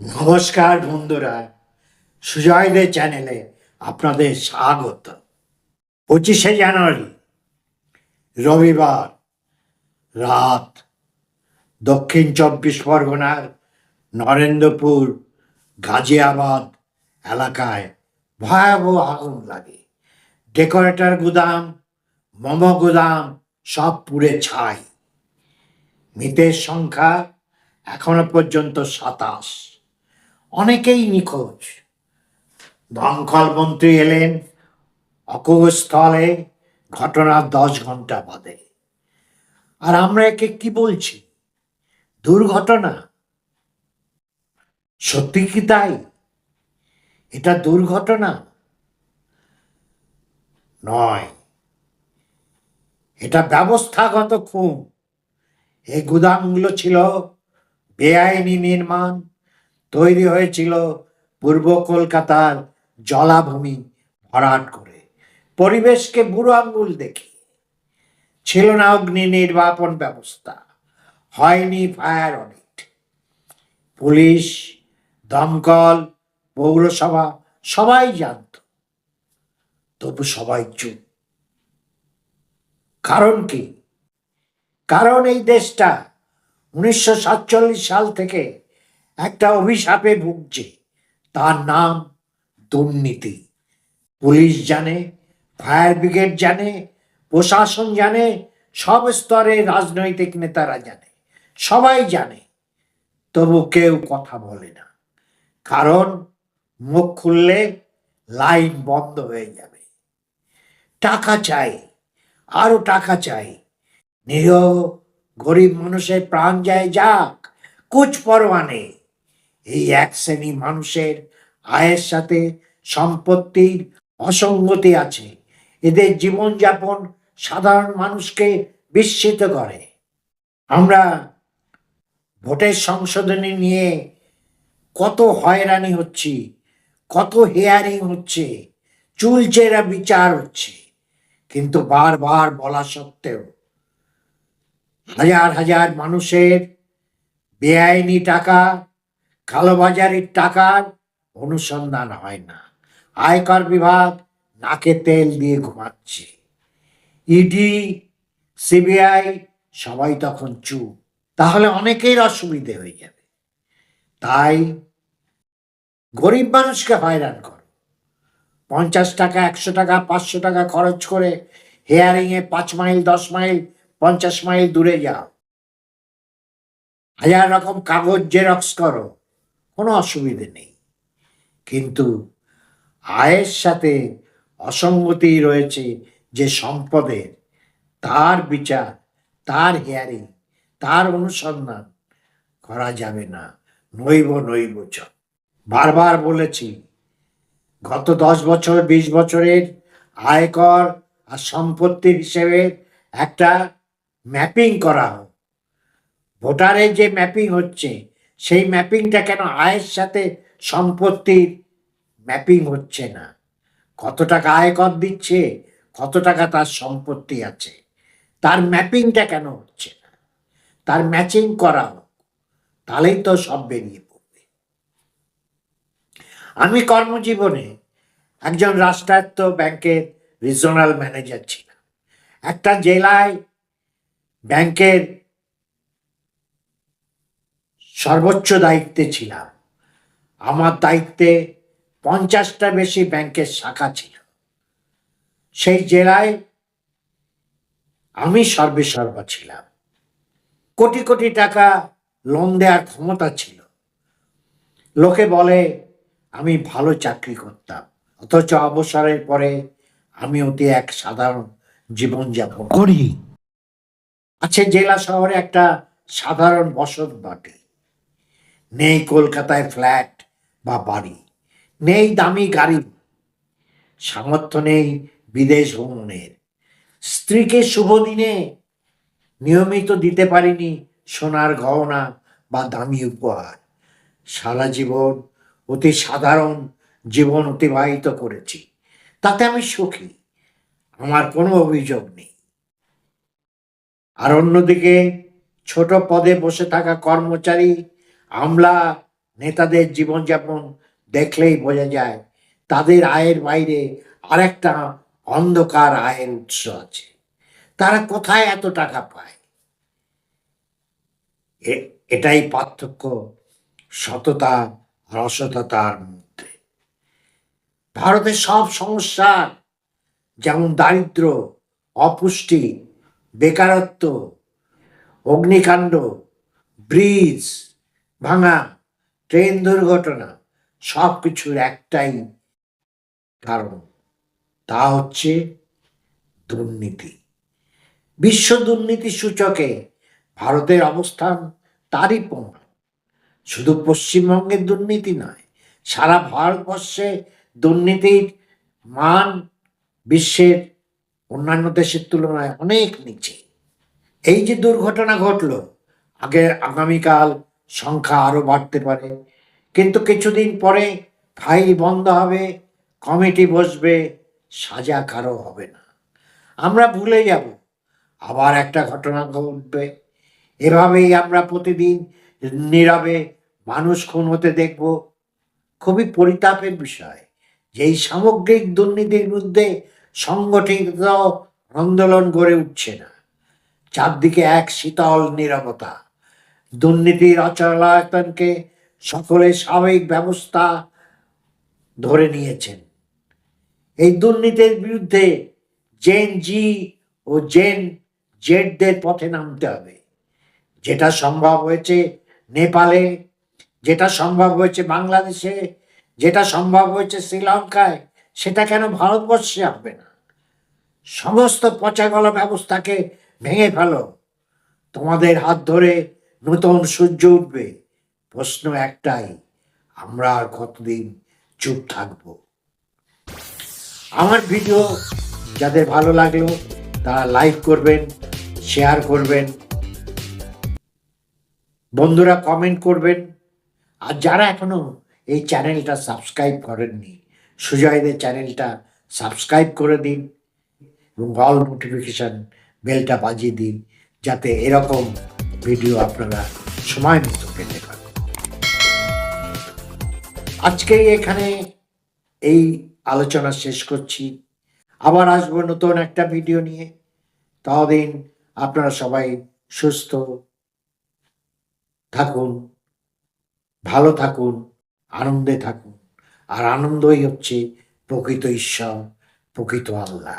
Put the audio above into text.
নমস্কার বন্ধুরা সুজয়দের চ্যানেলে আপনাদের স্বাগত। পঁচিশে জানুয়ারি, রবিবার, রাত, দক্ষিণ চব্বিশ পরগনার নরেন্দ্রপুর, গাজিয়াবাদ এলাকায় ভয়াবহ আগুন লাগে। ডেকোরেটর গুদাম, মোমো গুদাম সব পুড়ে ছাই। মৃতের সংখ্যা এখনও পর্যন্ত সাতাশ। অনেকেই নিখোঁজ। দমকল মন্ত্রী এলেন অকুস্থলে, ঘটনার দশ ঘণ্টা বাদে। আর আমরা একে কি বলছি? দুর্ঘটনা? সত্যি কি তাই? এটা দুর্ঘটনা? নয়। এটা ব্যবস্থাগত খুন। এই গুদামগুলো ছিল বেআইনি নির্মাণ তৈরি হয়েছিল পূর্ব কলকাতার জলাভূমি ভরাট করে। পরিবেশকে বুড়ো আঙ্গুল দেখে। ছিল না অগ্নি নির্বাপন ব্যবস্থা। হয়নি ফায়ার অডিট। পুলিশ, দমকল, পৌরসভা, সবাই জানত। তবু সবাই চুপ। কারণ কি? কারণ এই দেশটা উনিশশো সাতচল্লিশ সাল থেকে একটা অভিশাপে ভুগছে। তার নাম দুর্নীতি। পুলিশ জানে, ফায়ার ব্রিগেড জানে, প্রশাসন জানে, সব স্তরে রাজনৈতিক নেতারা জানে, সবাই জানে। তবু কেউ কথা বলে না। কারণ মুখ খুললে লাইন বন্ধ হয়ে যাবে। টাকা চাই, আরও টাকা চাই। নিরীহ গরিব মানুষের প্রাণ যায় যাক কুচ পরোয়া নেই। এই এক শ্রেণি মানুষের আয়ের সাথে সম্পত্তির অসঙ্গতি আছে। এদের জীবনযাপন সাধারণ মানুষকে বিস্মিত করে। আমরা ভোটের সংশোধনী নিয়ে কত হয়রানি হচ্ছি, কত হেয়ারিং হচ্ছে চুলচেরা বিচার হচ্ছে। কিন্তু বারবার বলা সত্ত্বেও হাজার হাজার মানুষের বেআইনি টাকা কালোবাজারির টাকার অনুসন্ধান হয় না। আয়কর বিভাগ নাকে তেল দিয়ে ঘুমাচ্ছে। ইডি, সিবিআই সবাই তখন চুপ। তাহলে অনেকের অসুবিধে হয়ে যাবে। তাই গরিব মানুষকে হয়রান করো। পঞ্চাশ টাকা, একশো টাকা, পাঁচশো টাকা খরচ করে হেয়ারিংয়ে পাঁচ মাইল, দশ মাইল, পঞ্চাশ মাইল দূরে যাও। হাজার রকম কাগজ জেরক্স করো। কোনো অসুবিধে নেই। কিন্তু আয়ের সাথে অসঙ্গতি রয়েছে যে সম্পদের, তার বিচার, তার হেয়ারিং তার অনুসন্ধান করা যাবে না। নৈব নৈব চ বারবার বলেছি, গত দশ বছর, বিশ বছরের আয়কর আর সম্পত্তির হিসেবে একটা ম্যাপিং করা হোক। ভোটারের যে ম্যাপিং হচ্ছে সেই ম্যাপিংটা কেন আয়ের সাথে সম্পত্তির ম্যাপিং হচ্ছে না? কত টাকা আয়কর দিচ্ছে, কত টাকা তার সম্পত্তি আছে? তার ম্যাপিংটা কেন হচ্ছে না? তার ম্যাচিং করা হোক, তাহলেই তো সব বেরিয়ে পড়বে। আমি কর্মজীবনে একজন রাষ্ট্রায়ত্ত ব্যাংকের রিজনাল ম্যানেজার ছিলাম। একটা জেলায় ব্যাংকের সর্বোচ্চ দায়িত্বে ছিলাম। আমার দায়িত্বে পঞ্চাশটা বেশি ব্যাংকের শাখা ছিল। সেই জেলায় আমি সর্বে সর্বা ছিলাম। কোটি কোটি টাকা লোন দেওয়ার ক্ষমতা ছিল। লোকে বলে, আমি ভালো চাকরি করতাম, অথচ অবসরের পরে আমি অতি এক সাধারণ জীবনযাপন করি। আছে জেলা শহরে একটা সাধারণ বসত বাটি। নেই কলকাতায় ফ্ল্যাট বা বাড়ি, নেই দামি গাড়ি, সামর্থ্য নেই বিদেশ ভ্রমণের। স্ত্রীকে শুভ দিনে নিয়মিত দিতে পারিনি সোনার গহনা বা দামি উপহার। সারা জীবন অতি সাধারণ জীবন অতিবাহিত করেছি, তাতে আমি সুখী, আমার কোনো অভিযোগ নেই। আর অন্যদিকে ছোট পদে বসে থাকা কর্মচারী আমলা নেতাদের জীবনযাপন দেখলেই বোঝা যায় তাদের আয়ের বাইরে আরেকটা অন্ধকার আয়ের উৎস আছে। তারা কোথায় এত টাকা পায়? এটাই পার্থক্য সততা আর অসততার মধ্যে। ভারতের সব সমস্যা যেমন দারিদ্র, অপুষ্টি, বেকারত্ব, অগ্নিকাণ্ড, ব্রিজ ভাঙা, ট্রেন দুর্ঘটনা সব কিছুর একটাই কারণ। তা হচ্ছে দুর্নীতি। বিশ্ব দুর্নীতি সূচকে ভারতের অবস্থান তারই প্রমাণ। শুধু পশ্চিমবঙ্গের দুর্নীতি নয়, সারা ভারতবর্ষে দুর্নীতির মান বিশ্বের অন্যান্য দেশের তুলনায় অনেক নিচে। এই যে দুর্ঘটনা ঘটলো, আগে আগামীকাল সংখ্যা আরও বাড়তে পারে। কিন্তু কিছুদিন পরে ফাইল বন্ধ হবে, কমিটি বসবে, সাজা কারও হবে না। আমরা ভুলে যাব, আবার একটা ঘটনা ঘটবে। এভাবেই আমরা প্রতিদিন নীরবে মানুষ খুন হতে দেখব। খুবই পরিতাপের বিষয় যে এই সামগ্রিক দুর্নীতির বিরুদ্ধে সংগঠিত আন্দোলন গড়ে উঠছে না। চারদিকে এক শীতল নীরবতা। দুর্নীতির অচলায়তনকে সকলে স্বাভাবিক ব্যবস্থা ধরে নিয়েছেন। এই দুর্নীতির বিরুদ্ধে জেন জি ও জেন জেডদের পথে নামতে হবে। যেটা সম্ভব হয়েছে নেপালে, যেটা সম্ভব হয়েছে বাংলাদেশে, যেটা সম্ভব হয়েছে শ্রীলঙ্কায়, সেটা কেন ভারতবর্ষে হবে না? সমস্ত পচাগলা ব্যবস্থাকে ভেঙে ফেলো। তোমাদের হাত ধরে নতুন সূর্য উঠবে। প্রশ্ন একটাই, আমরা আর কতদিন চুপ থাকব? আমার ভিডিও যাদের ভালো লাগল, তারা লাইক করবেন, শেয়ার করবেন। বন্ধুরা কমেন্ট করবেন। আর যারা এখনও এই চ্যানেলটা সাবস্ক্রাইব করেননি, সুজয়দের চ্যানেলটা সাবস্ক্রাইব করে দিন এবং অল নোটিফিকেশান বেলটা বাজিয়ে দিন, যাতে এরকম ভিডিও আপনারা সময় মতো পেতে পারেন। আজকে এখানে এই আলোচনা শেষ করছি। আবার আসব নতুন একটা ভিডিও নিয়ে। ততদিন আপনারা সবাই সুস্থ থাকুন, ভালো থাকুন, আনন্দে থাকুন। আর আনন্দই হচ্ছে প্রকৃত ঈশ্বর, প্রকৃত আল্লাহ।